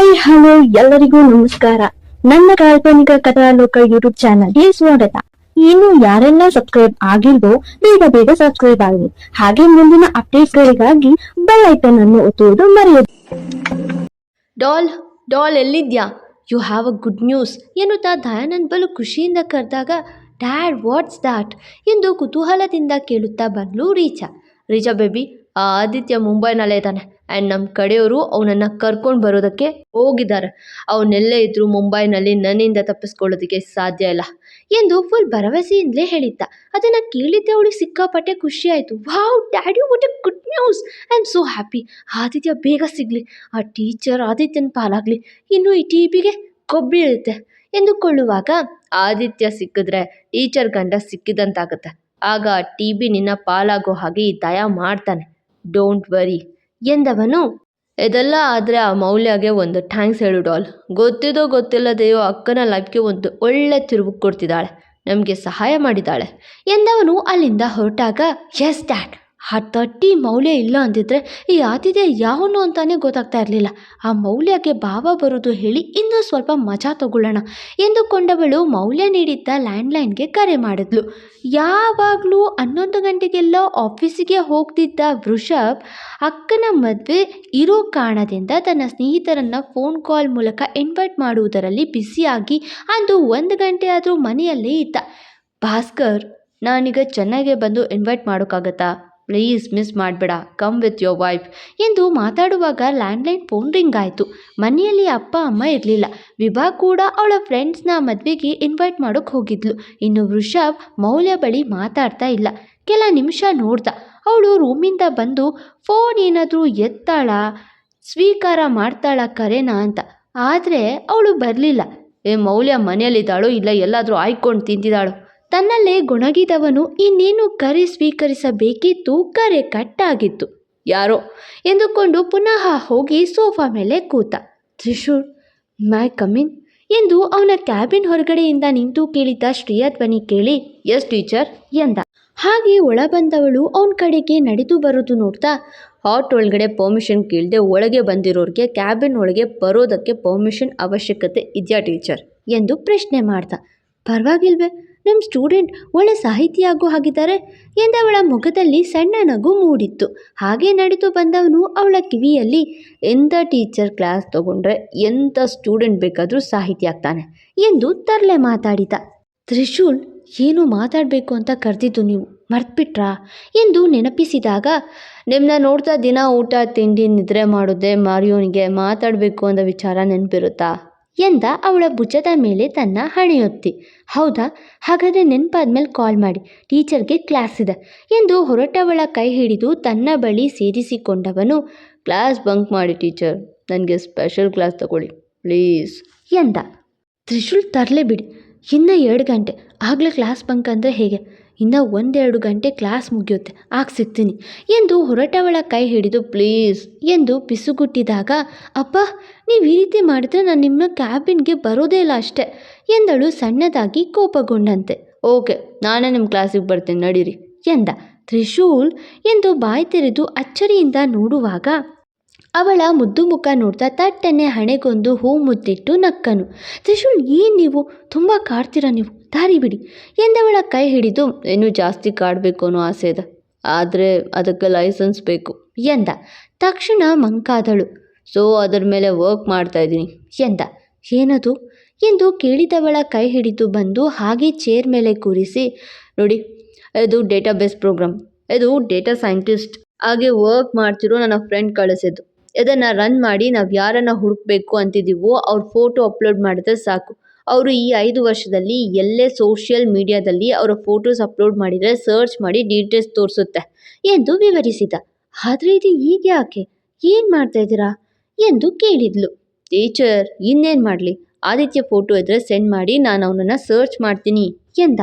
Hi hello ಎಲ್ಲರಿಗೂ ನಮಸ್ಕಾರ. ನನ್ನ ಕಾಲ್ಪನಿಕ ಕಥಾಲೋಕ ಯೂಟ್ಯೂಬ್ ಚಾನಲ್ಗೆ ಸ್ವಾಗತ. ಇನ್ನು ಯಾರೆಲ್ಲ ಸಬ್ಸ್ಕ್ರೈಬ್ ಆಗಿಲ್ವೋ, ಬೇಗ ಬೇಗ ಸಬ್ಸ್ಕ್ರೈಬ್ ಆಗಲಿ ಹಾಗೆ ಮುಂದಿನ ಅಪ್ಡೇಟ್ ಗಳಿಗಾಗಿ ಬೆಲ್ ಐಕನ್ ಅನ್ನು ಒತ್ತುವುದು ಮರೆಯದು. ಡಾಲ್ ಡಾಲ್ ಎಲ್ಲಿದ್ಯಾ? You have a good news ಎನ್ನುತ್ತಾ ದಯಾನಂದ್ ಬಲು ಖುಷಿಯಿಂದ ಕರೆದಾಗ ಡ್ಯಾಡ್ ವಾಟ್ಸ್ ದಾಟ್ ಎಂದು ಕುತೂಹಲದಿಂದ ಕೇಳುತ್ತಾ ಬಂದ್ಲು ರೀಚಾ. ರೀಚಾ ಬೇಬಿ, ಆದಿತ್ಯ ಮುಂಬೈನಲ್ಲೇ ಇದ್ದಾನೆ. ಆ್ಯಂಡ್ ನಮ್ಮ ಕಡೆಯವರು ಅವನನ್ನು ಕರ್ಕೊಂಡು ಬರೋದಕ್ಕೆ ಹೋಗಿದ್ದಾರೆ. ಅವನೆಲ್ಲೇ ಇದ್ದರೂ ಮುಂಬೈನಲ್ಲಿ ನನ್ನಿಂದ ತಪ್ಪಿಸ್ಕೊಳ್ಳೋದಕ್ಕೆ ಸಾಧ್ಯ ಇಲ್ಲ ಎಂದು ಫುಲ್ ಭರವಸೆಯಿಂದಲೇ ಹೇಳಿದ್ದ. ಅದನ್ನು ಕೇಳಿದ್ದೆ ಅವಳಿಗೆ ಸಿಕ್ಕಾಪಟ್ಟೆ ಖುಷಿ ಆಯಿತು wow, daddy what a good news I am so happy Aditya ಬೇಗ ಸಿಗಲಿ. ಆ ಟೀಚರ್ ಆದಿತ್ಯನ ಪಾಲಾಗಲಿ. ಇನ್ನು ಈ ಟಿ ಬಿಗೆ ಕೊಬ್ಬಿರುತ್ತೆ ಎಂದುಕೊಳ್ಳುವಾಗ ಆದಿತ್ಯ ಸಿಕ್ಕಿದ್ರೆ ಟೀಚರ್ ಗಂಡ ಸಿಕ್ಕಿದಂತಾಗುತ್ತೆ. ಆಗ ಟಿ ಬಿ ನಿನ್ನ ಪಾಲಾಗೋ ಹಾಗೆ ಈ ದಯ ಮಾಡ್ತಾನೆ. ಡೋಂಟ್ ವರಿ ಎಂದವನು? ಇದೆಲ್ಲ ಆದರೆ ಆ ಮೌಲ್ಯಗೆ ಒಂದು ಥ್ಯಾಂಕ್ಸ್ ಹೇಳು ಡಾಲ್. ಗೊತ್ತಿದೋ ಗೊತ್ತಿಲ್ಲದೆಯೋ ಅಕ್ಕನ ಲೈಫ್ಗೆ ಒಂದು ಒಳ್ಳೆ ತಿರುವು ಕೊಡ್ತಿದ್ದಾಳೆ. ನಮಗೆ ಸಹಾಯ ಮಾಡಿದ್ದಾಳೆ. ಎಂದವನು ಅಲ್ಲಿಂದ ಹೊರಟಾಗ ಎಸ್ ಡ್ಯಾಡ್ ಆ ತಟ್ಟಿ ಮೌಲ್ಯ ಇಲ್ಲ ಅಂದಿದ್ರೆ ಈ ಆತಿಥ್ಯ ಯಾವನು ಅಂತಾನೆ ಗೊತ್ತಾಗ್ತಾ ಇರಲಿಲ್ಲ. ಆ ಮೌಲ್ಯಕ್ಕೆ ಭಾವ ಬರುವುದು ಹೇಳಿ ಇನ್ನೂ ಸ್ವಲ್ಪ ಮಜಾ ತಗೊಳ್ಳೋಣ ಎಂದುಕೊಂಡವಳು ಮೌಲ್ಯ ನೀಡಿದ್ದ ಲ್ಯಾಂಡ್ಲೈನ್ಗೆ ಕರೆ ಮಾಡಿದ್ಲು. ಯಾವಾಗಲೂ ಹನ್ನೊಂದು ಗಂಟೆಗೆಲ್ಲ ಆಫೀಸಿಗೆ ಹೋಗ್ತಿದ್ದ ವೃಷಭ್ ಅಕ್ಕನ ಮದುವೆ ಇರೋ ಕಾರಣದಿಂದ ತನ್ನ ಸ್ನೇಹಿತರನ್ನು ಫೋನ್ ಕಾಲ್ ಮೂಲಕ ಇನ್ವೈಟ್ ಮಾಡುವುದರಲ್ಲಿ ಬ್ಯುಸಿಯಾಗಿ ಅಂದು ಒಂದು ಗಂಟೆ ಆದರೂ ಮನೆಯಲ್ಲೇ ಇದ್ದ. ಭಾಸ್ಕರ್, ನಾನೀಗ ಚೆನ್ನೈಗೆ ಬಂದು ಇನ್ವೈಟ್ ಮಾಡೋಕ್ಕಾಗತ್ತಾ? ಪ್ಲೀಸ್ ಮಿಸ್ ಮಾಡಬೇಡ. ಕಮ್ ವಿತ್ ಯೋರ್ ವೈಫ್ ಎಂದು ಮಾತಾಡುವಾಗ ಲ್ಯಾಂಡ್ಲೈನ್ ಫೋನ್ ರಿಂಗ್ ಆಯಿತು. ಮನೆಯಲ್ಲಿ ಅಪ್ಪ, ಅಮ್ಮ ಇರಲಿಲ್ಲ. ವಿಭಾ ಕೂಡ ಅವಳ ಫ್ರೆಂಡ್ಸ್ನ ಮದುವೆಗೆ ಇನ್ವೈಟ್ ಮಾಡೋಕ್ಕೆ ಹೋಗಿದ್ಲು. ಇನ್ನು ವೃಷಭ್ ಮೌಲ್ಯ ಬಳಿ ಮಾತಾಡ್ತಾ ಇಲ್ಲ. ಕೆಲ ನಿಮಿಷ ನೋಡ್ದ ಅವಳು ರೂಮಿಂದ ಬಂದು ಫೋನ್ ಏನಾದರೂ ಎತ್ತಾಳ? ಸ್ವೀಕಾರ ಮಾಡ್ತಾಳ ಕರೆನಾ? ಅಂತ. ಆದರೆ ಅವಳು ಬರಲಿಲ್ಲ. ಏ ಮೌಲ್ಯ, ಮನೆಯಲ್ಲಿದ್ದಾಳೋ ಇಲ್ಲ ಎಲ್ಲಾದರೂ ಆಯ್ಕೊಂಡು ತಿಂತಿದ್ದಾಳೋ ತನ್ನಲ್ಲೇ ಗೊಣಗಿದವನು ಇನ್ನೇನು ಕರೆ ಸ್ವೀಕರಿಸಬೇಕಿತ್ತು ಕರೆ ಕಟ್ಟಾಗಿತ್ತು. ಯಾರೋ? ಎಂದುಕೊಂಡು ಪುನಃ ಹೋಗಿ ಸೋಫಾ ಮೇಲೆ ಕೂತ. ತ್ರಿಶೂರ್ ಮೈ ಕಮಿನ್ ಎಂದು ಅವನ ಕ್ಯಾಬಿನ್ ಹೊರಗಡೆಯಿಂದ ನಿಂತು ಕೇಳಿದ ಶ್ರೀಯ ಧ್ವನಿ ಕೇಳಿ ಎಸ್ ಟೀಚರ್, ಎಂದ. ಹಾಗೆ ಒಳ ಬಂದವಳು ಅವನ ಕಡೆಗೆ ನಡೆದು ಬರೋದು ನೋಡ್ತಾ, ಹಾಟ್ ಒಳಗಡೆ ಪರ್ಮಿಷನ್ ಕೇಳದೆ ಒಳಗೆ ಬಂದಿರೋರಿಗೆ ಕ್ಯಾಬಿನ್ ಒಳಗೆ ಬರೋದಕ್ಕೆ ಪರ್ಮಿಷನ್ ಅವಶ್ಯಕತೆ ಇದೆಯಾ ಟೀಚರ್? ಎಂದು ಪ್ರಶ್ನೆ ಮಾಡ್ದ. ಪರವಾಗಿಲ್ವೇ? ನಮ್ಮ ಸ್ಟೂಡೆಂಟ್ ಒಳ್ಳೆ ಸಾಹಿತಿ ಆಗೋ ಹಾಗಿದ್ದಾರೆ ಎಂದವಳ ಮುಖದಲ್ಲಿ ಸಣ್ಣ ನಗು ಮೂಡಿತ್ತು. ಹಾಗೆ ನಡೆದು ಬಂದವನು ಅವಳ ಕಿವಿಯಲ್ಲಿ ಎಂಥ ಟೀಚರ್ ಕ್ಲಾಸ್ ತಗೊಂಡ್ರೆ ಎಂಥ ಸ್ಟೂಡೆಂಟ್ ಬೇಕಾದರೂ ಸಾಹಿತಿ ಆಗ್ತಾನೆ ಎಂದು ತರಲೆ ಮಾತಾಡಿದ. ತ್ರಿಶೂಲ್, ಏನು ಮಾತಾಡಬೇಕು ಅಂತ ಕರೆದಿದ್ದು ನೀವು? ಮರ್ತ್ಬಿಟ್ರಾ? ಎಂದು ನೆನಪಿಸಿದಾಗ ನಿಮ್ಮನ್ನ ನೋಡ್ತಾ ದಿನ ಊಟ, ತಿಂಡಿ, ನಿದ್ರೆ ಮಾಡೋದೇ, ಮಾರಿಯೋನಿಗೆ ಮಾತಾಡಬೇಕು ಅಂತ ವಿಚಾರ ನೆನಪಿರುತ್ತಾ? ಎಂದ ಅವಳ ಭುಜದ ಮೇಲೆ ತನ್ನ ಹಣೆಯೊತ್ತಿ. ಹೌದಾ? ಹಾಗಾದರೆ ನೆನಪಾದ್ಮೇಲೆ ಕಾಲ್ ಮಾಡಿ. ಟೀಚರ್ಗೆ ಕ್ಲಾಸ್ ಇದೆ ಎಂದು ಹೊರಟವಳ ಕೈ ಹಿಡಿದು ತನ್ನ ಬಳಿ ಸೇರಿಸಿಕೊಂಡವನು ಕ್ಲಾಸ್ ಬಂಕ್ ಮಾಡಿ ಟೀಚರ್ ನನಗೆ ಸ್ಪೆಷಲ್ ಕ್ಲಾಸ್ ತಗೊಳ್ಳಿ. ಪ್ಲೀಸ್ ಎಂದ. ತ್ರಿಶೂಲ್ ತರಲೇ ಬಿಡಿ. ಇನ್ನೂ ಎರಡು ಗಂಟೆ. ಆಗಲೇ ಕ್ಲಾಸ್ ಬಂಕ್ ಅಂದರೆ ಹೇಗೆ? ಇನ್ನು ಒಂದೆರಡು ಗಂಟೆ ಕ್ಲಾಸ್ ಮುಗಿಯುತ್ತೆ, ಆಗ ಸಿಗ್ತೀನಿ. ಎಂದು ಹೊರಟವಳ ಕೈ ಹಿಡಿದು, ಪ್ಲೀಸ್, ಎಂದು ಪಿಸುಗುಟ್ಟಿದಾಗ, ಅಪ್ಪ, ನೀವು ಈ ರೀತಿ ಮಾಡಿದ್ರೆ ನಾನು ನಿಮ್ಮ ಕ್ಯಾಬಿನ್ಗೆ ಬರೋದೇ ಇಲ್ಲ ಅಷ್ಟೆ, ಎಂದಳು ಸಣ್ಣದಾಗಿ ಕೋಪಗೊಂಡಂತೆ. ಓಕೆ, ನಾನೇ ನಿಮ್ಮ ಕ್ಲಾಸಿಗೆ ಬರ್ತೀನಿ, ನಡೀರಿ, ಎಂದ ತ್ರಿಶೂಲ್. ಎಂದು ಬಾಯಿ ತೆರೆದು ಅಚ್ಚರಿಯಿಂದ ನೋಡುವಾಗ ಅವಳ ಮುದ್ದು ಮುಖ ನೋಡ್ತಾ ತಟ್ಟನೆ ಹಣೆಗೊಂದು ಹೂ ಮುದ್ದಿಟ್ಟು ನಕ್ಕನು. ತ್ರಿಶೂಲ್, ಏನು ನೀವು? ತುಂಬ ಕಾಡ್ತೀರ ನೀವು? ದಾರಿ ಬಿಡಿ. ಎಂದವಳ ಕೈ ಹಿಡಿದು, ಇನ್ನೂ ಜಾಸ್ತಿ ಕಾಡಬೇಕು ಅನ್ನೋ ಆಸೆ ಇದೆ. ಆದರೆ ಅದಕ್ಕೆ ಲೈಸೆನ್ಸ್ ಬೇಕು. ಎಂದ. ತಕ್ಷಣ ಮಂಕಾದಳು, ಸೊ, ಅದರ ಮೇಲೆ ವರ್ಕ್ ಮಾಡ್ತಾ ಇದ್ದೀನಿ. ಎಂದ. ಏನದು? ಎಂದು ಕೇಳಿದವಳ ಕೈ ಹಿಡಿದು ಬಂದು ಹಾಗೆ ಚೇರ್ ಮೇಲೆ ಕೂರಿಸಿ, ನೋಡಿ, ಇದು ಡೇಟಾಬೇಸ್ ಪ್ರೋಗ್ರಾಮ್. ಇದು ಡೇಟಾ ಸೈಂಟಿಸ್ಟ್. ಹಾಗೆ ವರ್ಕ್ ಮಾಡ್ತಿರೋ ನನ್ನ ಫ್ರೆಂಡ್ ಕಳಿಸಿದ್ದು. ಇದನ್ನು ರನ್ ಮಾಡಿ ನಾವು ಯಾರನ್ನು ಹುಡುಕಬೇಕು ಅಂತಿದ್ದೀವೋ ಅವ್ರ ಫೋಟೋ ಅಪ್ಲೋಡ್ ಮಾಡಿದ್ರೆ ಸಾಕು. ಅವರು ಈ ಐದು ವರ್ಷದಲ್ಲಿ ಎಲ್ಲೇ ಸೋಷಿಯಲ್ ಮೀಡಿಯಾದಲ್ಲಿ ಅವರ ಫೋಟೋಸ್ ಅಪ್ಲೋಡ್ ಮಾಡಿದರೆ ಸರ್ಚ್ ಮಾಡಿ ಡೀಟೇಲ್ಸ್ ತೋರಿಸುತ್ತೆ. ಎಂದು ವಿವರಿಸಿದ. ಆದರೆ ಇದು ಈಗ ಯಾಕೆ? ಏನು ಮಾಡ್ತಾ ಇದ್ದೀರಾ? ಎಂದು ಕೇಳಿದ್ಲು. ಟೀಚರ್, ಇನ್ನೇನು ಮಾಡಲಿ? ಆದಿತ್ಯ ಫೋಟೋ ಇದ್ದರೆ ಸೆಂಡ್ ಮಾಡಿ ನಾನು ಅವನನ್ನು ಸರ್ಚ್ ಮಾಡ್ತೀನಿ ಎಂದ.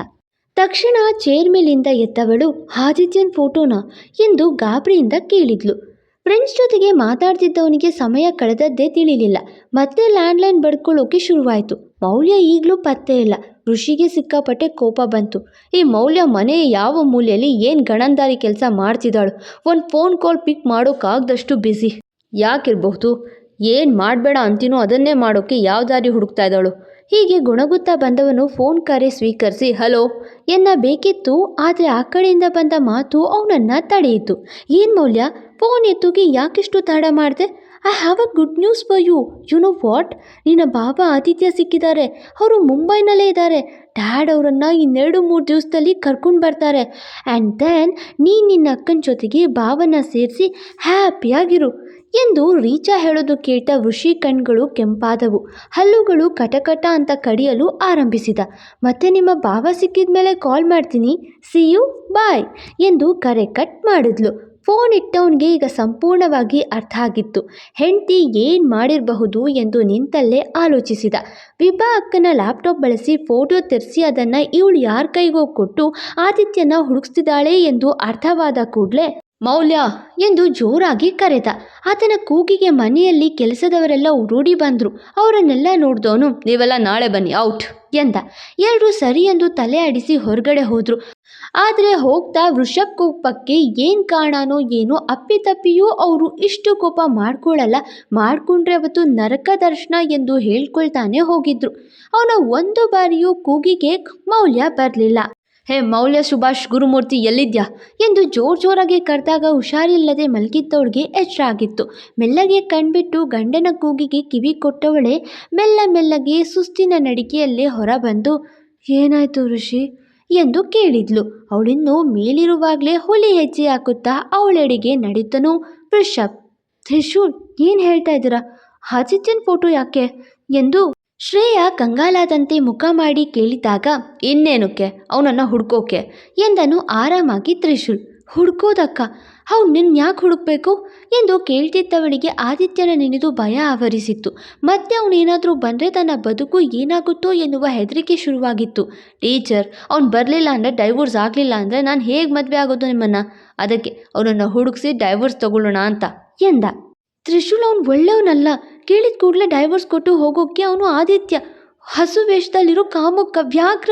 ತಕ್ಷಣ ಚೇರ್ ಮೇಲಿಂದ ಎದ್ದವಳು ಆದಿತ್ಯನ್ ಫೋಟೋನಾ ಎಂದು ಗಾಬರಿಯಿಂದ ಕೇಳಿದ್ಲು. ಫ್ರೆಂಡ್ಸ್ ಜೊತೆಗೆ ಮಾತಾಡ್ತಿದ್ದವನಿಗೆ ಸಮಯ ಕಳೆದದ್ದೇ ತಿಳಿಲಿಲ್ಲ. ಮತ್ತೆ ಲ್ಯಾಂಡ್ಲೈನ್ ಬಡ್ಕೊಳ್ಳೋಕೆ ಶುರುವಾಯಿತು. ಮೌಲ್ಯ ಈಗಲೂ ಪತ್ತೆ ಇಲ್ಲ. ಋಷಿಗೆ ಸಿಕ್ಕಾಪಟ್ಟೆ ಕೋಪ ಬಂತು. ಈ ಮೌಲ್ಯ ಮನೆಯ ಯಾವ ಮೂಲೆಯಲ್ಲಿ ಏನು ಗಣಂದಾರಿ ಕೆಲಸ ಮಾಡ್ತಿದ್ದಾಳು? ಒಂದು ಫೋನ್ ಕಾಲ್ ಪಿಕ್ ಮಾಡೋಕ್ಕಾಗ್ದಷ್ಟು ಬ್ಯುಸಿ. ಯಾಕಿರಬಹುದು? ಏನು ಮಾಡಬೇಡ ಅಂತೀನೋ ಅದನ್ನೇ ಮಾಡೋಕ್ಕೆ ಯಾವ ದಾರಿ ಹುಡುಕ್ತಾ ಇದ್ದಾಳು. ಹೀಗೆ ಗುಣಗುತ್ತಾ ಬಂದವನು ಫೋನ್ ಕರೆ ಸ್ವೀಕರಿಸಿ, ಹಲೋ, ಎನ್ನ ಬೇಕಿತ್ತು? ಆದರೆ ಆ ಕಡೆಯಿಂದ ಬಂದ ಮಾತು ಅವನನ್ನು ತಡೆಯಿತು. ಏನು ಮೌಲ್ಯ? ಫೋನ್ ಎತ್ತುಗೆ ಯಾಕಿಷ್ಟು ತಡ ಮಾಡಿದೆ? I have a good news for you. You know what? ನಿನ್ನ ಬಾಬಾ ಆತಿಥ್ಯ ಸಿಕ್ಕಿದ್ದಾರೆ. ಅವರು ಮುಂಬೈನಲ್ಲೇ ಇದ್ದಾರೆ. ಡ್ಯಾಡ್ ಅವರನ್ನು ಇನ್ನೆರಡು ಮೂರು ದಿವಸದಲ್ಲಿ ಕರ್ಕೊಂಡು ಬರ್ತಾರೆ. ಆ್ಯಂಡ್ ದೆನ್ ನೀನು ನಿನ್ನ ಅಕ್ಕನ ಜೊತೆಗೆ ಭಾವನ ಸೇರಿಸಿ ಹ್ಯಾಪಿಯಾಗಿರು. ಎಂದು ರೀಚಾ ಹೇಳೋದು ಕೇಟ ಋಷಿ ಕಣ್ಗಳು ಕೆಂಪಾದವು. ಹಲ್ಲುಗಳು ಕಟಕಟ ಅಂತ ಕಡಿಯಲು ಆರಂಭಿಸಿದ. ಮತ್ತೆ ನಿಮ್ಮ ಭಾವ ಸಿಕ್ಕಿದ ಮೇಲೆ ಕಾಲ್ ಮಾಡ್ತೀನಿ. ಸಿ ಯು ಬಾಯ್ ಎಂದು ಕರೆ ಕಟ್ ಮಾಡಿದ್ಲು. ಫೋನ್ ಇಟ್ಟವನಿಗೆ ಈಗ ಸಂಪೂರ್ಣವಾಗಿ ಅರ್ಥ ಆಗಿತ್ತು. ಹೆಂಡತಿ ಏನು ಮಾಡಿರಬಹುದು ಎಂದು ನಿಂತಲ್ಲೇ ಆಲೋಚಿಸಿದ. ವಿಭಾ ಅಕ್ಕನ ಲ್ಯಾಪ್ಟಾಪ್ ಬಳಸಿ ಫೋಟೋ ತೆರೆಸಿ ಅದನ್ನು ಇವಳು ಯಾರ ಕೈಗೋ ಕೊಟ್ಟು ಆದಿತ್ಯನ ಹುಡುಕ್ತಿದ್ದಾಳೆ ಎಂದು ಅರ್ಥವಾದ ಕೂಡಲೇ ಮೌಲ್ಯ ಎಂದು ಜೋರಾಗಿ ಕರೆದ. ಆತನ ಕೂಗಿಗೆ ಮನೆಯಲ್ಲಿ ಕೆಲಸದವರೆಲ್ಲ ಉರುಡಿ ಬಂದರು. ಅವರನ್ನೆಲ್ಲ ನೋಡಿದವನು ನೀವೆಲ್ಲ ನಾಳೆ ಬನ್ನಿ, ಔಟ್ ಎಂದ. ಎಲ್ಲರೂ ಸರಿ ಎಂದು ತಲೆ ಆಡಿಸಿ ಹೊರಗಡೆ ಹೋದರು. ಆದರೆ ಹೋಗ್ತಾ ವೃಷಭ್ ಕೋಪಕ್ಕೆ ಏನು ಕಾರಣನೋ ಏನೋ ಅಪ್ಪಿತಪ್ಪಿಯೂ ಅವರು ಇಷ್ಟು ಕೋಪ ಮಾಡ್ಕೊಳ್ಳಲ್ಲ ಮಾಡಿಕೊಂಡ್ರೆ ಅವತ್ತು ನರಕ ದರ್ಶನ ಎಂದು ಹೇಳ್ಕೊಳ್ತಾನೆ ಹೋಗಿದ್ರು. ಅವನ ಒಂದು ಬಾರಿಯೂ ಕೂಗಿಗೆ ಮೌಲ್ಯ ಬರಲಿಲ್ಲ. ಹೇ ಮೌಲ್ಯ ಸುಭಾಷ್ ಗುರುಮೂರ್ತಿ ಎಲ್ಲಿದ್ಯಾ? ಎಂದು ಜೋರ್ ಜೋರಾಗಿ ಕರೆದಾಗ ಹುಷಾರಿಲ್ಲದೆ ಮಲಗಿದ್ದವಳಿಗೆ ಎಚ್ಚರ ಆಗಿತ್ತು. ಮೆಲ್ಲಗೆ ಕಣ್ಬಿಟ್ಟು ಗಂಡನ ಕೂಗಿಗೆ ಕಿವಿ ಕೊಟ್ಟವಳೆ ಮೆಲ್ಲ ಮೆಲ್ಲಗೆ ಸುಸ್ತಿನ ನಡಿಕೆಯಲ್ಲೇ ಹೊರಬಂದು, ಏನಾಯ್ತು ಋಷಿ? ಎಂದು ಕೇಳಿದ್ಲು. ಅವಳಿನ್ನು ಮೇಲಿರುವಾಗಲೇ ಹುಲಿ ಹೆಜ್ಜೆ ಹಾಕುತ್ತಾ ಅವಳೆಡೆಗೆ ನಡೀತನು ವೃಷಭ್. ತ್ರಿಶೂಲ್, ಏನು ಹೇಳ್ತಾ ಇದ್ದೀರಾ? ಆದಿತ್ಯನ್ ಫೋಟೋ ಯಾಕೆ? ಎಂದು ಶ್ರೇಯ ಕಂಗಾಲಾದಂತೆ ಮುಖ ಮಾಡಿ ಕೇಳಿದಾಗ, ಇನ್ನೇನಕ್ಕೆ? ಅವನನ್ನು ಹುಡ್ಕೋಕೆ? ಎಂದನು ಆರಾಮಾಗಿ ತ್ರಿಶೂಲ್. ಹುಡ್ಕೋದಕ್ಕ? ಅವ್ನು ನಿನ್ನ ಯಾಕೆ ಹುಡುಕ್ಬೇಕು? ಎಂದು ಕೇಳ್ತಿದ್ದವನಿಗೆ ಆದಿತ್ಯನ ನೆನೆದು ಭಯ ಆವರಿಸಿತ್ತು. ಮತ್ತೆ ಅವನೇನಾದರೂ ಬಂದರೆ ತನ್ನ ಬದುಕು ಏನಾಗುತ್ತೋ ಎನ್ನುವ ಹೆದರಿಕೆ ಶುರುವಾಗಿತ್ತು. ಟೀಚರ್, ಅವ್ನು ಬರಲಿಲ್ಲ ಅಂದರೆ ಡೈವೋರ್ಸ್ ಆಗಲಿಲ್ಲ ಅಂದರೆ ನಾನು ಹೇಗೆ ಮದುವೆ ಆಗೋದು ನಿಮ್ಮನ್ನು? ಅದಕ್ಕೆ, ಅವನನ್ನು ಹುಡುಕ್ಸಿ ಡೈವೋರ್ಸ್ ತಗೊಳ್ಳೋಣ ಅಂತ, ಎಂದ. ತ್ರಿಶೂಲ್ ಅವ್ನು ಒಳ್ಳೆಯವನಲ್ಲ ಕೇಳಿದ ಕೂಡಲೇ ಡೈವರ್ಸ್ ಕೊಟ್ಟು ಹೋಗೋಕ್ಕೆ ಅವನು ಆದಿತ್ಯ. ಹಸು ವೇಷದಲ್ಲಿರೋ ಕಾಮುಕ ವ್ಯಾಘ್ರ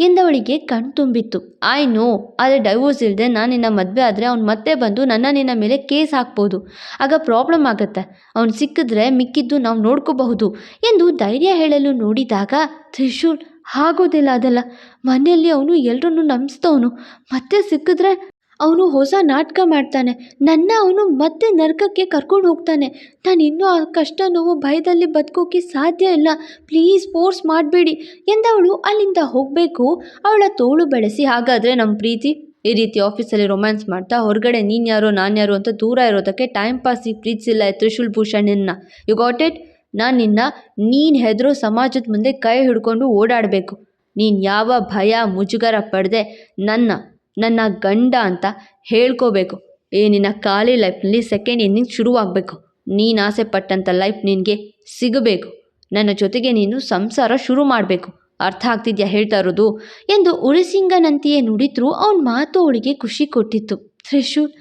ಎಂದವಳಿಗೆ ಕಣ್ ತುಂಬಿತ್ತು. ಐ ನೋ, ಆದರೆ ಡೈವೋರ್ಸ್ ಇಲ್ಲದೆ ನಾನು ನಿನ್ನ ಮದುವೆ ಆದರೆ ಅವ್ನು ಮತ್ತೆ ಬಂದು ನನ್ನ ನಿನ್ನ ಮೇಲೆ ಕೇಸ್ ಹಾಕ್ಬೋದು. ಆಗ ಪ್ರಾಬ್ಲಮ್ ಆಗುತ್ತೆ. ಅವ್ನು ಸಿಕ್ಕಿದ್ರೆ ಮಿಕ್ಕಿದ್ದು ನಾವು ನೋಡ್ಕೋಬಹುದು ಎಂದು ಧೈರ್ಯ ಹೇಳಲು ನೋಡಿದಾಗ ತ್ರಿಶೂಲ್, ಆಗೋದಿಲ್ಲ, ಅದೆಲ್ಲ. ಮನೆಯಲ್ಲಿ ಅವನು ಎಲ್ಲರನ್ನೂ ನಂಬಿಸ್ತವನು ಮತ್ತೆ ಸಿಕ್ಕಿದ್ರೆ ಅವನು ಹೊಸ ನಾಟಕ ಮಾಡ್ತಾನೆ. ನನ್ನ ಅವನು ಮತ್ತೆ ನರಕಕ್ಕೆ ಕರ್ಕೊಂಡು ಹೋಗ್ತಾನೆ. ನಾನು ಇನ್ನೂ ಆ ಕಷ್ಟ ನೋವು ಭಯದಲ್ಲಿ ಬದುಕೋಕೆ ಸಾಧ್ಯ ಇಲ್ಲ. ಪ್ಲೀಸ್ ಫೋರ್ಸ್ ಮಾಡಬೇಡಿ ಎಂದವಳು ಅಲ್ಲಿಂದ ಹೋಗಬೇಕು. ಅವಳ ತೋಳು ಬೆಳೆಸಿ, ಹಾಗಾದರೆ ನಮ್ಮ ಪ್ರೀತಿ? ಈ ರೀತಿ ಆಫೀಸಲ್ಲಿ ರೊಮ್ಯಾನ್ಸ್ ಮಾಡ್ತಾ ಹೊರಗಡೆ ನೀನು ಯಾರೋ ನಾನು ಯಾರೋ ಅಂತ ದೂರ ಇರೋದಕ್ಕೆ ಟೈಮ್ ಪಾಸಿಗೆ ಪ್ರೀತಿಸಿಲ್ಲ ತ್ರಿಶೂಲ್ ಭೂಷಣ್ ನಿನ್ನ ಯು ಗಾಟ್ ಇಟ್? ನಾನು ನಿನ್ನ, ನೀನು ಹೆದರೋ ಸಮಾಜದ ಮುಂದೆ ಕೈ ಹಿಡ್ಕೊಂಡು ಓಡಾಡಬೇಕು. ನೀನು ಯಾವ ಭಯ ಮುಜುಗರ ಪಡೆದೆ ನನ್ನ ನನ್ನ ಗಂಡ ಅಂತ ಹೇಳ್ಕೋಬೇಕು. ಏ, ನಿನ್ನ ಖಾಲಿ ಲೈಫ್ನಲ್ಲಿ ಸೆಕೆಂಡ್ ಇನ್ನಿಂಗ್ ಶುರುವಾಗಬೇಕು. ನೀನು ಆಸೆ ಪಟ್ಟಂಥ ಲೈಫ್ ನಿನಗೆ ಸಿಗಬೇಕು. ನನ್ನ ಜೊತೆಗೆ ನೀನು ಸಂಸಾರ ಶುರು ಮಾಡಬೇಕು ಅರ್ಥ ಆಗ್ತಿದ್ಯಾ ಹೇಳ್ತಾ ಇರೋದು? ಎಂದು ಉಳಿಸಿಂಗನಂತೆಯೇ ನುಡಿದ್ರು ಅವನ ಮಾತು ಅವಳಿಗೆ ಖುಷಿ ಕೊಟ್ಟಿತ್ತು. ತ್ರಿಶೂಲ್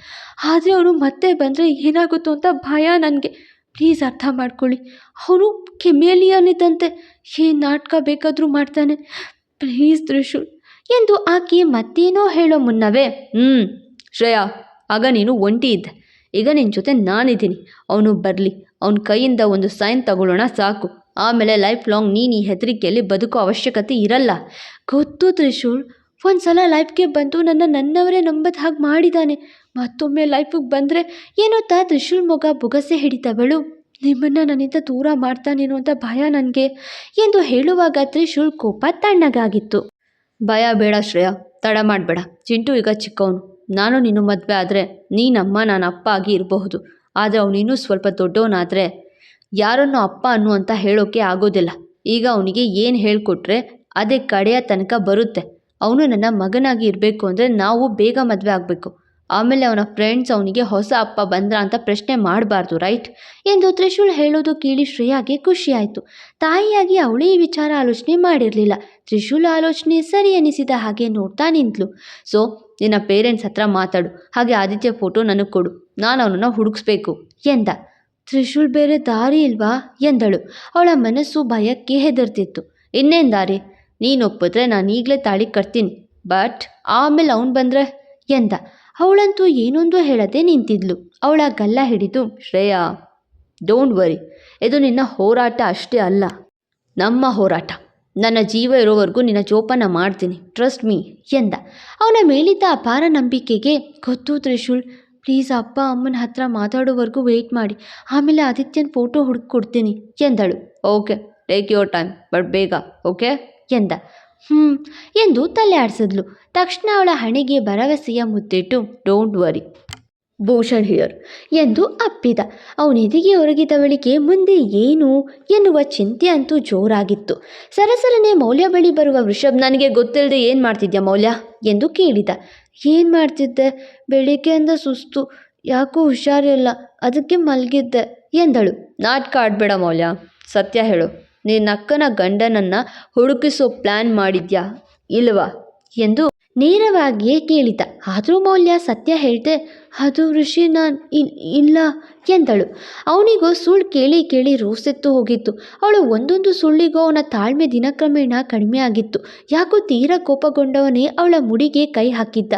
ಆದರೆ ಅವನು ಮತ್ತೆ ಬಂದರೆ ಏನಾಗುತ್ತೋ ಅಂತ ಭಯ ನನಗೆ. ಪ್ಲೀಸ್ ಅರ್ಥ ಮಾಡ್ಕೊಳ್ಳಿ. ಅವನು ಕೆಮೇಲಿಯನ್ ಇದ್ದಂತೆ ಏನು ನಾಟಕ ಬೇಕಾದರೂ ಮಾಡ್ತಾನೆ. ಪ್ಲೀಸ್ ತ್ರಿಶೂಲ್ ಎಂದು ಆಕೆ ಮತ್ತೇನೋ ಹೇಳೋ ಮುನ್ನವೇ ಹ್ಞೂ ಶ್ರೇಯಾ, ಆಗ ನೀನು ಒಂಟಿ ಇದ್ದೆ. ಈಗ ನಿನ್ನ ಜೊತೆ ನಾನಿದ್ದೀನಿ. ಅವನು ಬರಲಿ. ಅವನ ಕೈಯಿಂದ ಒಂದು ಸೈನ್ ತಗೊಳ್ಳೋಣ ಸಾಕು. ಆಮೇಲೆ ಲೈಫ್ ಲಾಂಗ್ ನೀನು ಈ ಹೆದರಿಕೆಯಲ್ಲಿ ಬದುಕೋ ಅವಶ್ಯಕತೆ ಇರಲ್ಲ. ಗೊತ್ತು ತ್ರಿಶೂಲ್ ಒಂದು ಸಲ ಲೈಫ್ಗೆ ಬಂದು ನನ್ನ ನನ್ನವರೇ ನಂಬದ ಹಾಗೆ ಮಾಡಿದ್ದಾನೆ ಮತ್ತೊಮ್ಮೆ ಲೈಫಿಗೆ ಬಂದರೆ ಏನೋ ತಾ ತ್ರಿಶೂಲ್ ಮೊಗ ಬುಗಸೆ ಹಿಡಿತವಳು. ನಿಮ್ಮನ್ನು ನನ್ನಿಂದ ದೂರ ಮಾಡ್ತಾನೇನೋ ಅಂತ ಭಯ ನನಗೆ ಎಂದು ಹೇಳುವಾಗ ತ್ರಿಶೂಲ್ ಕೋಪ ತಣ್ಣಗಾಗಿತ್ತು. ಭಯ ಬೇಡ ಶ್ರೇಯ, ತಡ ಮಾಡಬೇಡ. ಚಿಂಟು ಈಗ ಚಿಕ್ಕವನು. ನಾನು ನೀನು ಮದುವೆ ಆದರೆ ನೀನಮ್ಮ ನಾನು ಅಪ್ಪ ಆಗಿ ಇರಬಹುದು. ಆದರೆ ಅವನಿನ್ನೂ ಸ್ವಲ್ಪ ದೊಡ್ಡವನಾದರೆ ಯಾರನ್ನು ಅಪ್ಪ ಅನ್ನು ಅಂತ ಹೇಳೋಕೆ ಆಗೋದಿಲ್ಲ. ಈಗ ಅವನಿಗೆ ಏನು ಹೇಳಿಕೊಟ್ರೆ ಅದೇ ಕಡೆಯ ತನಕ ಬರುತ್ತೆ. ಅವನು ನನ್ನ ಮಗನಾಗಿ ಇರಬೇಕು ಅಂದರೆ ನಾವು ಬೇಗ ಮದುವೆ ಆಗಬೇಕು. ಆಮೇಲೆ ಅವನ ಫ್ರೆಂಡ್ಸ್ ಅವನಿಗೆ ಹೊಸ ಅಪ್ಪ ಬಂದ್ರ ಅಂತ ಪ್ರಶ್ನೆ ಮಾಡಬಾರ್ದು ರೈಟ್ ಎಂದು ತ್ರಿಶೂಲ್ ಹೇಳೋದು ಕೇಳಿ ಶ್ರೇಯಾಗೆ ಖುಷಿಯಾಯಿತು. ತಾಯಿಯಾಗಿ ಅವಳೇ ಈ ವಿಚಾರ ಆಲೋಚನೆ ಮಾಡಿರಲಿಲ್ಲ. ತ್ರಿಶೂಲ್ ಆಲೋಚನೆ ಸರಿ ಅನಿಸಿದ ಹಾಗೆ ನೋಡ್ತಾ ನಿಂತಳು ಸೊ, ನಿನ್ನ ಪೇರೆಂಟ್ಸ್ ಹತ್ರ ಮಾತಾಡು. ಹಾಗೆ ಆದಿತ್ಯ ಫೋಟೋ ನನಗೆ ಕೊಡು. ನಾನು ಅವನನ್ನು ಹುಡುಕ್ಸ್ಬೇಕು ಎಂದ. ತ್ರಿಶೂಲ್ ಬೇರೆ ದಾರಿ ಇಲ್ವಾ ಎಂದಳು. ಅವಳ ಮನಸ್ಸು ಭಯಕ್ಕೆ ಹೆದರ್ತಿತ್ತು. ಇನ್ನೇನು ದಾರಿ? ನೀನು ಒಪ್ಪಿದ್ರೆ ನಾನು ಈಗಲೇ ತಾಳಿ ಕಟ್ತೀನಿ. ಬಟ್ ಆಮೇಲೆ ಅವನು ಬಂದರೆ? ಎಂದ. ಅವಳಂತೂ ಏನೊಂದು ಹೇಳದೆ ನಿಂತಿದ್ಲು. ಅವಳ ಗಲ್ಲ ಹಿಡಿದು, ಶ್ರೇಯಾ ಡೋಂಟ್ ವರಿ ಇದು ನಿನ್ನ ಹೋರಾಟ ಅಷ್ಟೇ ಅಲ್ಲ. ನಮ್ಮ ಹೋರಾಟ. ನನ್ನ ಜೀವ ಇರೋವರೆಗೂ ನಿನ್ನ ಜೋಪಾನ ಮಾಡ್ತೀನಿ. ಟ್ರಸ್ಟ್ ಮೀ ಎಂದ. ಅವನ ಮೇಲಿದ್ದ ಅಪಾರ ನಂಬಿಕೆಗೆ, ಗೊತ್ತು ತ್ರಿಶೂಲ್ ಪ್ಲೀಸ್ ಅಪ್ಪ, ಅಮ್ಮನ ಹತ್ರ ಮಾತಾಡೋವರೆಗೂ ವೆಯ್ಟ್ ಮಾಡಿ. ಆಮೇಲೆ ಆದಿತ್ಯನ ಫೋಟೋ ಹುಡುಕಿ ಕೊಡ್ತೀನಿ ಎಂದಳು. Okay take your time but ಬೇಗ ಓಕೆ ಎಂದ. ಹ್ಞೂ ಎಂದು ತಲೆ ಆಡಿಸಿದ್ಲು ತಕ್ಷಣ ಅವಳ ಹಣೆಗೆ ಭರವಸೆಯ ಮುತ್ತಿಟ್ಟು ಡೋಂಟ್ ವರಿ ಭೂಷಣ್ ಹಿಯರ್ ಎಂದು ಅಪ್ಪಿದ. ಅವನೆದಿಗೆ ಒರಗಿದವಳಿಗೆ ಮುಂದೆ ಏನು ಎನ್ನುವ ಚಿಂತೆ ಅಂತೂ ಜೋರಾಗಿತ್ತು. ಸರಸರನೆ ಮೌಲ್ಯ ಬಳಿ ಬರುವ ವೃಷಭ್, ನನಗೆ ಗೊತ್ತಿಲ್ಲದೆ ಏನು ಮಾಡ್ತಿದ್ಯಾ ಮೌಲ್ಯ? ಎಂದು ಕೇಳಿದ. ಏನು ಮಾಡ್ತಿದ್ದೆ? ಬೆಳಿಗ್ಗೆಯಿಂದ ಸುಸ್ತು. ಯಾಕೋ ಹುಷಾರಿಲ್ಲ. ಅದಕ್ಕೆ ಮಲಗಿದ್ದೆ, ಎಂದಳು. ನಾಟಕ ಆಡಬೇಡ ಮೌಲ್ಯ. ಸತ್ಯ ಹೇಳು. ನಿನ್ನ ಅಕ್ಕನ ಗಂಡನನ್ನು ಹುಡುಕಿಸೋ ಪ್ಲ್ಯಾನ್ ಮಾಡಿದ್ಯಾ ಇಲ್ವಾ? ಎಂದು ನೇರವಾಗಿಯೇ ಕೇಳಿದ. ಆದರೂ ಮೌಲ್ಯ ಸತ್ಯ ಹೇಳ್ದೆ, ಅದು ಋಷಿ ನಾನು ಇಲ್ಲ, ಎಂದಳು. ಅವನಿಗೂ ಸುಳ್ಳು ಕೇಳಿ ಕೇಳಿ ರೋಸೆತ್ತು ಹೋಗಿತ್ತು. ಅವಳು ಒಂದೊಂದು ಸುಳ್ಳಿಗೂ ಅವನ ತಾಳ್ಮೆ ದಿನಕ್ರಮೇಣ ಕಡಿಮೆ ಆಗಿತ್ತು. ಯಾಕೋ ತೀರಾ ಕೋಪಗೊಂಡವನೇ ಅವಳ ಮುಡಿಗೆ ಕೈ ಹಾಕಿದ್ದ.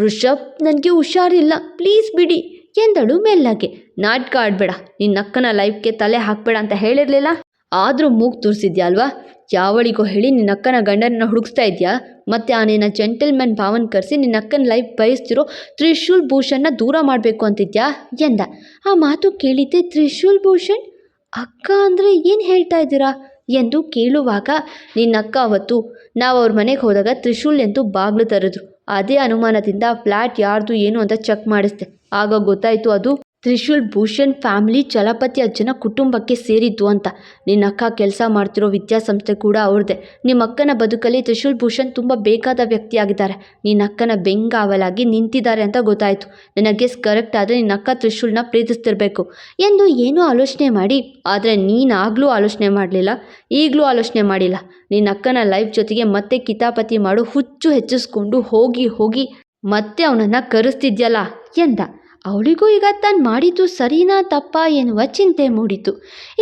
ವೃಷಭ್ ನನಗೆ ಹುಷಾರಿಲ್ಲ ಪ್ಲೀಸ್ ಬಿಡಿ, ಎಂದಳು ಮೆಲ್ಲಗೆ. ನಾಟಕ ಆಡಬೇಡ, ನಿನ್ನ ಅಕ್ಕನ ಲೈಫ್ಗೆ ತಲೆ ಹಾಕಬೇಡ ಅಂತ ಹೇಳಿರಲಿಲ್ಲ? ಆದರೂ ಮೂಗು ತೋರಿಸಿದ್ಯಾ ಅಲ್ವಾ ಯಾವಳಿಗೋ ಹೇಳಿ ನಿನ್ನ ಅಕ್ಕನ ಗಂಡನನ್ನ ಹುಡುಕ್ತಾ ಇದೆಯಾ? ಮತ್ತು ಆ ನಿನ್ನ ಜೆಂಟಲ್ಮನ್ ಭಾವನ ಕರೆಸಿ ನಿನ್ನ ಅಕ್ಕನ ಲೈಫ್ ಬಯಸ್ತಿರೋ ತ್ರಿಶೂಲ್ ಭೂಷಣ್ನ ದೂರ ಮಾಡಬೇಕು ಅಂತಿದ್ಯಾ? ಎಂದ. ಆ ಮಾತು ಕೇಳಿದ್ದೆ ತ್ರಿಶೂಲ್ ಭೂಷಣ್? ಅಕ್ಕ ಅಂದರೆ ಏನು ಹೇಳ್ತಾ ಇದ್ದೀರಾ? ಎಂದು ಕೇಳುವಾಗ ನಿನ್ನ ಅಕ್ಕ ಅವತ್ತು, ನಾವು ಅವ್ರ ಮನೆಗೆ ಹೋದಾಗ ತ್ರಿಶೂಲ್ ಎಂದು ಬಾಗ್ಲು ತೆರೆದ್ರು ಅದೇ ಅನುಮಾನದಿಂದ ಫ್ಲ್ಯಾಟ್ ಯಾರ್ದು ಏನು ಅಂತ ಚೆಕ್ ಮಾಡಿಸ್ದೆ. ಆಗ ಗೊತ್ತಾಯಿತು ಅದು ತ್ರಿಶೂಲ್ ಭೂಷಣ್ ಫ್ಯಾಮಿಲಿ ಚಲಪತಿ ಅಜ್ಜನ ಕುಟುಂಬಕ್ಕೆ ಸೇರಿದ್ದು ಅಂತ. ನಿನ್ನ ಅಕ್ಕ ಕೆಲಸ ಮಾಡ್ತಿರೋ ವಿದ್ಯಾಸಂಸ್ಥೆ ಕೂಡ ಅವ್ರದ್ದೇ ನಿಮ್ಮ ಅಕ್ಕನ ಬದುಕಲ್ಲಿ ತ್ರಿಶೂಲ್ ಭೂಷಣ್ ತುಂಬ ಬೇಕಾದ ವ್ಯಕ್ತಿಯಾಗಿದ್ದಾರೆ. ನಿನ್ನ ಅಕ್ಕನ ಬೆಂಗಾವಲಾಗಿ ನಿಂತಿದ್ದಾರೆ ಅಂತ ಗೊತ್ತಾಯಿತು. ನನ್ನ ಗೆಸ್ ಕರೆಕ್ಟ್ ಆದರೆ ನಿನ್ನ ಅಕ್ಕ ತ್ರಿಶೂಲ್ನ ಪ್ರೀತಿಸ್ತಿರಬೇಕು. ಎಂದು ಏನೂ ಆಲೋಚನೆ ಮಾಡಿ, ಆದರೆ ನೀನಾಗಲೂ ಆಲೋಚನೆ ಮಾಡಲಿಲ್ಲ, ಈಗಲೂ ಆಲೋಚನೆ ಮಾಡಿಲ್ಲ. ನಿನ್ನ ಅಕ್ಕನ ಲೈಫ್ ಜೊತೆಗೆ ಮತ್ತೆ ಕಿತಾಪತಿ ಮಾಡು, ಹುಚ್ಚು ಹೆಚ್ಚಿಸ್ಕೊಂಡು ಹೋಗಿ ಹೋಗಿ ಮತ್ತೆ ಅವನನ್ನು ಕರೆಸ್ತಿದ್ಯಲ್ಲ ಎಂದ. ಅವಳಿಗೂ ಈಗ ತಾನು ಮಾಡಿದ್ದು ಸರಿನಾ ತಪ್ಪಾ ಎನ್ನುವ ಚಿಂತೆ ಮೂಡಿತು.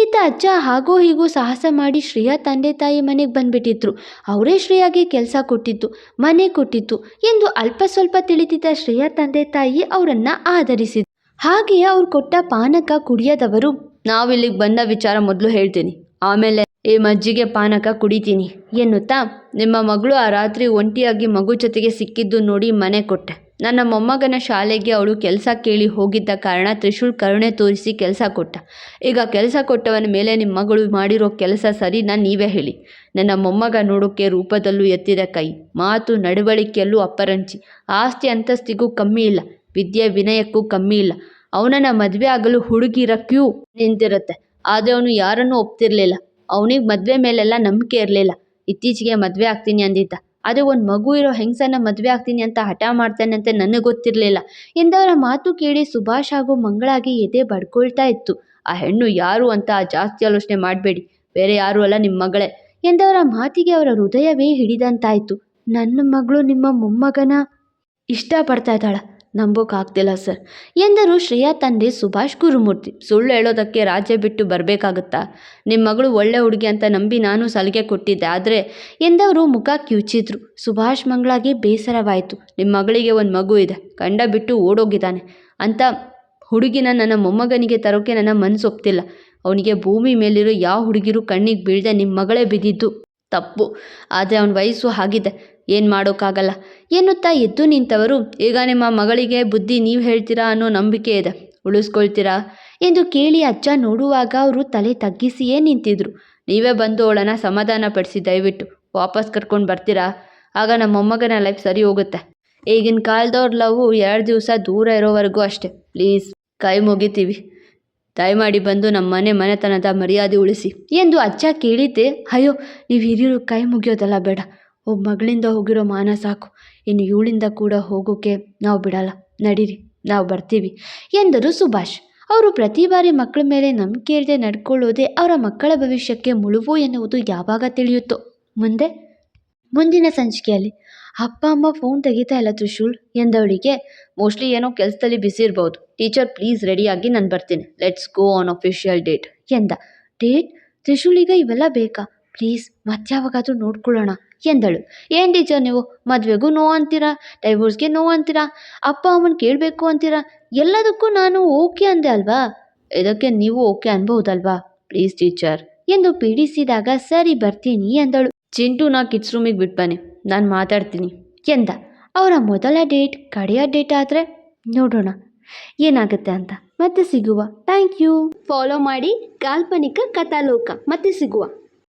ಇತ್ತ ಅಜ್ಜ ಹಾಗೋ ಹೀಗೋ ಸಾಹಸ ಮಾಡಿ ಶ್ರೇಯಾ ತಂದೆ ತಾಯಿ ಮನೆಗೆ ಬಂದುಬಿಟ್ಟಿದ್ರು. ಅವರೇ ಶ್ರೇಯಾಗೆ ಕೆಲಸ ಕೊಟ್ಟಿದ್ದು ಮನೆ ಕೊಟ್ಟಿತ್ತು ಎಂದು ಅಲ್ಪ ಸ್ವಲ್ಪ ತಿಳಿದಿದ್ದ ಶ್ರೇಯಾ ತಂದೆ ತಾಯಿ ಅವರನ್ನು ಆಧರಿಸಿದ್ರು ಹಾಗೆಯೇ ಅವ್ರು ಕೊಟ್ಟ ಪಾನಕ ಕುಡಿಯದವರು, ನಾವಿಲ್ಲಿಗೆ ಬಂದ ವಿಚಾರ ಮೊದಲು ಹೇಳ್ತೀನಿ. ಆಮೇಲೆ ಈ ಮಜ್ಜಿಗೆ ಪಾನಕ ಕುಡಿತೀನಿ ಎನ್ನುತ್ತಾ ನಿಮ್ಮ ಮಗಳು ಆ ರಾತ್ರಿ ಒಂಟಿಯಾಗಿ ಮಗು ಜೊತೆಗೆ ಸಿಕ್ಕಿದ್ದು ನೋಡಿ ಮನೆ ಕೊಟ್ಟೆ. ನನ್ನ ಮೊಮ್ಮಗನ ಶಾಲೆಗೆ ಅವಳು ಕೆಲಸ ಕೇಳಿ ಹೋಗಿದ್ದ ಕಾರಣ ತ್ರಿಶೂಲ್ ಕರುಣೆ ತೋರಿಸಿ ಕೆಲಸ ಕೊಟ್ಟ. ಈಗ ಕೆಲಸ ಕೊಟ್ಟವನ ಮೇಲೆ ನಿಮ್ಮ ಮಗಳು ಮಾಡಿರೋ ಕೆಲಸ ಸರಿನಾ ನೀವೇ ಹೇಳಿ. ನನ್ನ ಮೊಮ್ಮಗ ನೋಡೋಕ್ಕೆ ರೂಪದಲ್ಲೂ ಎತ್ತಿದ ಕೈ, ಮಾತು ನಡವಳಿಕೆಯಲ್ಲೂ ಅಪ್ಪರಂಚಿ ಆಸ್ತಿ ಅಂತಸ್ತಿಗೂ ಕಮ್ಮಿ ಇಲ್ಲ, ವಿದ್ಯೆ ವಿನಯಕ್ಕೂ ಕಮ್ಮಿ ಇಲ್ಲ. ಅವನನ್ನ ಮದುವೆ ಆಗಲು ಹುಡುಗಿರ ಕ್ಯೂ ನಿಂತಿರುತ್ತೆ. ಆದರೆ ಅವನು ಯಾರನ್ನೂ ಒಪ್ತಿರಲಿಲ್ಲ. ಅವನಿಗೆ ಮದುವೆ ಮೇಲೆಲ್ಲ ನಂಬಿಕೆ ಇರಲಿಲ್ಲ. ಇತ್ತೀಚೆಗೆ ಮದುವೆ ಆಗ್ತೀನಿ ಅಂದಿದ್ದ. ಆದರೆ ಒಂದು ಮಗು ಇರೋ ಹೆಂಗಸನ್ನ ಮದುವೆ ಆಗ್ತೀನಿ ಅಂತ ಹಠ ಮಾಡ್ತಾನೆ ಅಂತ ನನಗೆ ಗೊತ್ತಿರಲಿಲ್ಲ. ಎಂದವರ ಮಾತು ಕೇಳಿ ಸುಭಾಷ್ ಹಾಗೂ ಮಂಗಳಾಗಿ ಎದೆ ಬಡ್ಕೊಳ್ತಾ ಇತ್ತು. ಆ ಹೆಣ್ಣು ಯಾರು ಅಂತ ಜಾಸ್ತಿ ಆಲೋಚನೆ ಮಾಡಬೇಡಿ, ಬೇರೆ ಯಾರೂ ಅಲ್ಲ ನಿಮ್ಮ ಮಗಳೇ ಎಂದವರ ಮಾತಿಗೆ ಅವರ ಹೃದಯವೇ ಹಿಡಿದಂತಾಯಿತು. ನನ್ನ ಮಗಳು ನಿಮ್ಮ ಮೊಮ್ಮಗನ ಇಷ್ಟಪಡ್ತಾ ಇದ್ದಾಳ. ನಂಬೋಕ್ಕಾಗ್ತಿಲ್ಲ ಸರ್. ಎಂದರು ಶ್ರೇಯಾ ತಂದೆ ಸುಭಾಷ್ ಗುರುಮೂರ್ತಿ. ಸುಳ್ಳು ಹೇಳೋದಕ್ಕೆ ರಾಜ್ಯ ಬಿಟ್ಟು ಬರಬೇಕಾಗುತ್ತಾ? ನಿಮ್ಮ ಮಗಳು ಒಳ್ಳೆ ಹುಡುಗಿ ಅಂತ ನಂಬಿ ನಾನು ಸಲಿಗೆ ಕೊಟ್ಟಿದ್ದೆ. ಆದರೆ ಎಂದವರು ಮುಖ ಕಿವುಚಿದ್ರು. ಸುಭಾಷ್ ಮಂಗಳಾಗೆ ಬೇಸರವಾಯಿತು. ನಿಮ್ಮ ಮಗಳಿಗೆ ಒಂದು ಮಗು ಇದೆ. ಕಂಡ ಬಿಟ್ಟು ಓಡೋಗಿದ್ದಾನೆ. ಅಂತ ಹುಡುಗಿನ ನನ್ನ ಮೊಮ್ಮಗನಿಗೆ ತರೋಕೆ ನನ್ನ ಮನಸ್ಸು ಒಪ್ತಿಲ್ಲ. ಅವನಿಗೆ ಭೂಮಿ ಮೇಲಿರೋ ಯಾವ ಹುಡುಗಿರು ಕಣ್ಣಿಗೆ ಬೀಳದೆ ನಿಮ್ಮ ಮಗಳೇ ಬಿದ್ದಿದ್ದು. ತಪ್ಪು. ಆದರೆ ಅವನ ವಯಸ್ಸು ಆಗಿದೆ ಏನು ಮಾಡೋಕ್ಕಾಗಲ್ಲ. ಎನ್ನುತ್ತಾ ಎದ್ದು ನಿಂತವರು, ಈಗ ನಿಮ್ಮ ಮಗಳಿಗೆ ಬುದ್ಧಿ ನೀವು ಹೇಳ್ತೀರಾ ಅನ್ನೋ ನಂಬಿಕೆ ಇದೆ, ಉಳಿಸ್ಕೊಳ್ತೀರಾ? ಎಂದು ಕೇಳಿ ಅಜ್ಜ ನೋಡುವಾಗ ಅವರು ತಲೆ ತಗ್ಗಿಸಿಯೇ ನಿಂತಿದ್ರು. ನೀವೇ ಬಂದು ಅವಳನ್ನು ಸಮಾಧಾನ ಪಡಿಸಿ ದಯವಿಟ್ಟು, ವಾಪಸ್ ಕರ್ಕೊಂಡು ಬರ್ತೀರಾ? ಆಗ ನಮ್ಮ ಮೊಮ್ಮಗನ ಲೈಫ್ ಸರಿ ಹೋಗುತ್ತೆ. ಈಗಿನ ಕಾಲದವ್ರ ಲವ್ ಎರಡು ದಿವಸ ದೂರ ಇರೋವರೆಗೂ ಅಷ್ಟೆ. ಪ್ಲೀಸ್ ಕೈ ಮುಗಿತೀವಿ. ದಯಮಾಡಿ ಬಂದು ನಮ್ಮ ಮನೆ ಮನೆತನದ ಮರ್ಯಾದೆ ಉಳಿಸಿ, ಎಂದು ಅಜ್ಜ ಕೇಳಿದ್ದೆ. ಅಯ್ಯೋ, ನೀವು ಹಿರಿಯರು ಕೈ ಮುಗಿಯೋದಲ್ಲ ಬೇಡ. ಒಬ್ಬ ಮಗಳಿಂದ ಹೋಗಿರೋ ಮಾನ ಸಾಕು. ಇನ್ನು ಇವಳಿಂದ ಕೂಡ ಹೋಗೋಕೆ ನಾವು ಬಿಡಲ್ಲ. ನಡೀರಿ, ನಾವು ಬರ್ತೀವಿ ಎಂದರು ಸುಭಾಷ್. ಅವರು ಪ್ರತಿ ಬಾರಿ ಮಕ್ಕಳ ಮೇಲೆ ನಂಬಿಕೆ ಇಲ್ಲದೆ ನಡ್ಕೊಳ್ಳೋದೇ ಅವರ ಮಕ್ಕಳ ಭವಿಷ್ಯಕ್ಕೆ ಮುಳುವು ಎನ್ನುವುದು ಯಾವಾಗ ತಿಳಿಯುತ್ತೋ? ಮುಂದೆ? ಮುಂದಿನ ಸಂಚಿಕೆಯಲ್ಲಿ. ಅಪ್ಪ, ಅಮ್ಮ ಫೋನ್ ತೆಗಿತಾ ಇಲ್ಲ ತ್ರಿಶೂಲ್ ಎಂದವಳಿಗೆ, ಮೋಸ್ಟ್ಲಿ ಏನೋ ಕೆಲಸದಲ್ಲಿ ಬಿಸಿ ಇರ್ಬೋದು. ಟೀಚರ್ ಪ್ಲೀಸ್ ರೆಡಿಯಾಗಿ ನಾನು ಬರ್ತೀನಿ. Let's go on official date ಎಂದ. ಡೇಟ್ ತ್ರಿಶೂಲ್, ಈಗ ಇವೆಲ್ಲ ಬೇಕಾ? ಪ್ಲೀಸ್, ಮತ್ಯಾವಾಗಾದರೂ ನೋಡ್ಕೊಳ್ಳೋಣ, ಎಂದಳು. ಏನು ಟೀಚರ್ ನೀವು? ಮದುವೆಗೂ ನೋ ಅಂತೀರಾ ಡೈವೋರ್ಸ್ಗೆ ನೋ ಅಂತೀರಾ ಅಪ್ಪ ಅಮ್ಮನ ಕೇಳಬೇಕು ಅಂತೀರಾ? ಎಲ್ಲದಕ್ಕೂ ನಾನು ಓಕೆ ಅಂದೆ ಅಲ್ವಾ? ಇದಕ್ಕೆ ನೀವು ಓಕೆ ಅನ್ಬಹುದಲ್ವಾ? ಪ್ಲೀಸ್ ಟೀಚರ್, ಎಂದು ಪೀಡಿಸಿದಾಗ ಸರಿ ಬರ್ತೀನಿ ಎಂದಳು. ನಾ ಕಿಡ್ಸ್ ರೂಮಿಗೆ ಬಿಟ್ಟು ಬನ್ನಿ, ನಾನು ಮಾತಾಡ್ತೀನಿ, ಎಂದ. ಅವರ ಮೊದಲ ಡೇಟ್, ಕಡೆಯ ಡೇಟ್ ಆದರೆ ನೋಡೋಣ. ಏನಾಗುತ್ತೆ ಅಂತ ಮತ್ತೆ ಸಿಗುವ. Thank you. ಫಾಲೋ ಮಾಡಿ ಕಾಲ್ಪನಿಕ ಕಥಾಲೋಕ ಮತ್ತೆ ಸಿಗುವ.